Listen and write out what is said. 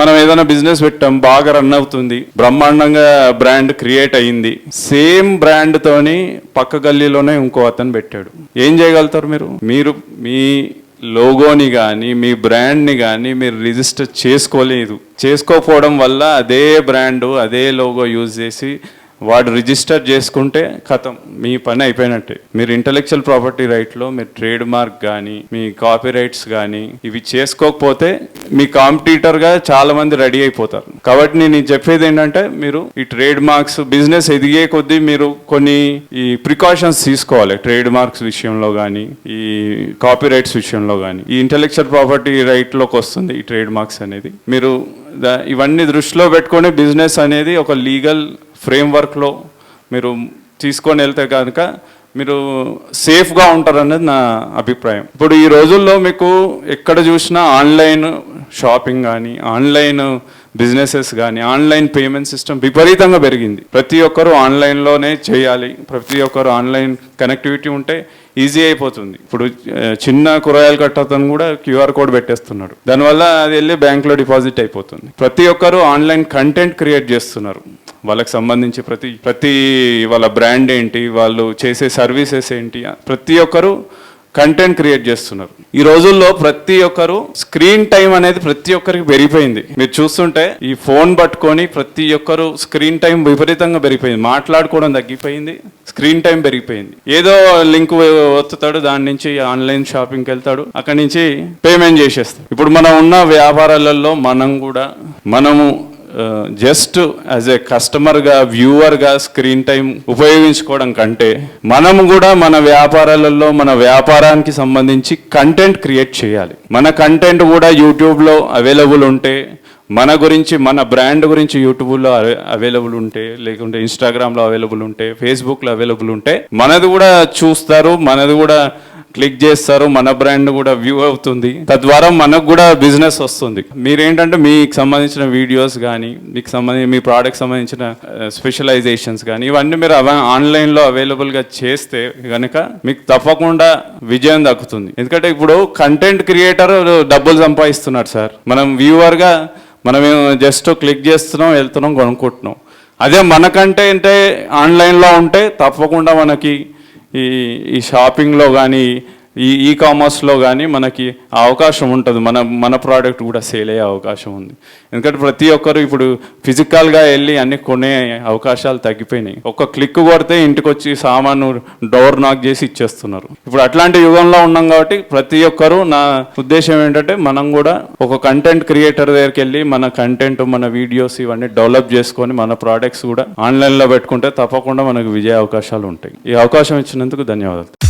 మనం ఏదైనా బిజినెస్ పెట్టాం బాగా రన్ అవుతుంది. బ్రహ్మాండంగా బ్రాండ్ క్రియేట్ అయింది సేమ్ బ్రాండ్ తోని పక్క గల్లీలోనే ఇంకో అతను పెట్టాడు. ఏం చేయగలుగుతారు మీరు? మీరు మీ లోగోని కానీ మీ బ్రాండ్ని కానీ మీరు రిజిస్టర్ చేసుకోలేదు. చేసుకోకపోవడం వల్ల అదే బ్రాండ్ అదే లోగో యూజ్ చేసి వాడు రిజిస్టర్ చేసుకుంటే కథం మీ పని అయిపోయినట్టే. మీరు ఇంటలెక్చువల్ ప్రాపర్టీ రైట్లో మీరు ట్రేడ్ మార్క్ కానీ మీ కాపీ రైట్స్ కానీ ఇవి చేసుకోకపోతే మీ కాంపిటీటర్గా చాలా మంది రెడీ అయిపోతారు. కాబట్టి నేను చెప్పేది ఏంటంటే మీరు ఈ ట్రేడ్ మార్క్స్ బిజినెస్ ఎదిగే కొద్దీ మీరు కొన్ని ఈ ప్రికాషన్స్ తీసుకోవాలి. ట్రేడ్ మార్క్స్ విషయంలో కానీ ఈ కాపీ రైట్స్ విషయంలో కానీ ఈ ఇంటలెక్చువల్ ప్రాపర్టీ రైట్లోకి వస్తుంది ఈ ట్రేడ్ మార్క్స్ అనేది. మీరు దా- ఇవన్నీ దృష్టిలో పెట్టుకొని బిజినెస్ అనేది ఒక లీగల్ ఫ్రేమ్వర్క్లో మీరు తీసుకొని వెళ్తే కనుక మీరు సేఫ్గా ఉంటారనేది నా అభిప్రాయం. ఇప్పుడు ఈ రోజుల్లో మీకు ఎక్కడ చూసినా ఆన్లైన్ షాపింగ్ కానీ ఆన్లైన్ బిజినెసెస్ కానీ ఆన్లైన్ పేమెంట్ సిస్టమ్ విపరీతంగా పెరిగింది. ప్రతి ఒక్కరు ఆన్లైన్లోనే చేయాలి. ప్రతి ఒక్కరు ఆన్లైన్ కనెక్టివిటీ ఉంటే ఈజీ అయిపోతుంది. ఇప్పుడు చిన్న కూరగాయలు కట్టతను కూడా క్యూఆర్ కోడ్ పెట్టేస్తున్నాడు దానివల్ల అది వెళ్ళి బ్యాంక్లో డిపాజిట్ అయిపోతుంది. ప్రతి ఒక్కరు ఆన్లైన్ కంటెంట్ క్రియేట్ చేస్తున్నారు. వాళ్ళకి సంబంధించి ప్రతి ప్రతి వాళ్ళ బ్రాండ్ ఏంటి వాళ్ళు చేసే సర్వీసెస్ ఏంటి ప్రతి ఒక్కరు కంటెంట్ క్రియేట్ చేస్తున్నారు. ఈ రోజుల్లో ప్రతి ఒక్కరు స్క్రీన్ టైం అనేది ప్రతి ఒక్కరికి పెరిగిపోయింది. మీరు చూస్తుంటే ఈ ఫోన్ పట్టుకొని ప్రతి ఒక్కరు స్క్రీన్ టైం విపరీతంగా పెరిగిపోయింది. మాట్లాడుకోవడం తగ్గిపోయింది స్క్రీన్ టైం పెరిగిపోయింది. ఏదో లింక్ ఒత్తుతాడు దాని నుంచి ఆన్లైన్ షాపింగ్కి వెళ్తాడు అక్కడి నుంచి పేమెంట్ చేసేస్తాడు. ఇప్పుడు మనం ఉన్న వ్యాపారాలలో మనం కూడా మనము జస్ట్ యాజ్ ఏ కస్టమర్గా వ్యూవర్గా స్క్రీన్ టైం ఉపయోగించుకోవడం కంటే మనం కూడా మన వ్యాపారాలలో మన వ్యాపారానికి సంబంధించి కంటెంట్ క్రియేట్ చేయాలి. మన కంటెంట్ కూడా యూట్యూబ్లో అవైలబుల్ ఉంటే మన గురించి మన బ్రాండ్ గురించి యూట్యూబ్లో అవైలబుల్ ఉంటే లేకుంటే ఇన్స్టాగ్రామ్లో అవైలబుల్ ఉంటే ఫేస్బుక్లో అవైలబుల్ ఉంటే మనది కూడా చూస్తారు మనది కూడా క్లిక్ చేస్తారు మన బ్రాండ్ కూడా వ్యూ అవుతుంది. తద్వారా మనకు కూడా బిజినెస్ వస్తుంది. మీరేంటంటే మీకు సంబంధించిన వీడియోస్ కానీ మీకు సంబంధించి మీ ప్రోడక్ట్ సంబంధించిన స్పెషలైజేషన్స్ కానీ ఇవన్నీ మీరు అవ ఆన్లైన్లో అవైలబుల్గా చేస్తే కనుక మీకు తప్పకుండా విజయం దక్కుతుంది. ఎందుకంటే ఇప్పుడు కంటెంట్ క్రియేటర్ డబ్బులు సంపాదిస్తున్నాడు సార్. మనం వ్యూవర్గా మనం జస్ట్ క్లిక్ చేస్తున్నాం వెళ్తున్నాం కొనుక్కుంటున్నాం. అదే మనకంటే అంటే ఆన్లైన్లో ఉంటే తప్పకుండా మనకి ఈ ఈ షాపింగ్లో కానీ ఈ ఈ కామర్స్లో కానీ మనకి ఆ అవకాశం ఉంటుంది. మన మన ప్రోడక్ట్ కూడా సేల్ అయ్యే అవకాశం ఉంది. ఎందుకంటే ప్రతి ఒక్కరు ఇప్పుడు ఫిజికల్గా వెళ్ళి అన్ని కొనే అవకాశాలు తగ్గిపోయినాయి. ఒక క్లిక్ కొడితే ఇంటికి వచ్చి సామాను డోర్ నాక్ చేసి ఇచ్చేస్తున్నారు. ఇప్పుడు అట్లాంటి యుగంలో ఉన్నాం కాబట్టి ప్రతి ఒక్కరు నా ఉద్దేశం ఏంటంటే మనం కూడా ఒక కంటెంట్ క్రియేటర్ దగ్గరికి వెళ్ళి మన కంటెంట్ మన వీడియోస్ ఇవన్నీ డెవలప్ చేసుకొని మన ప్రోడక్ట్స్ కూడా ఆన్లైన్లో పెట్టుకుంటే తప్పకుండా మనకు విజయ అవకాశాలు ఉంటాయి. ఈ అవకాశం ఇచ్చినందుకు ధన్యవాదాలు.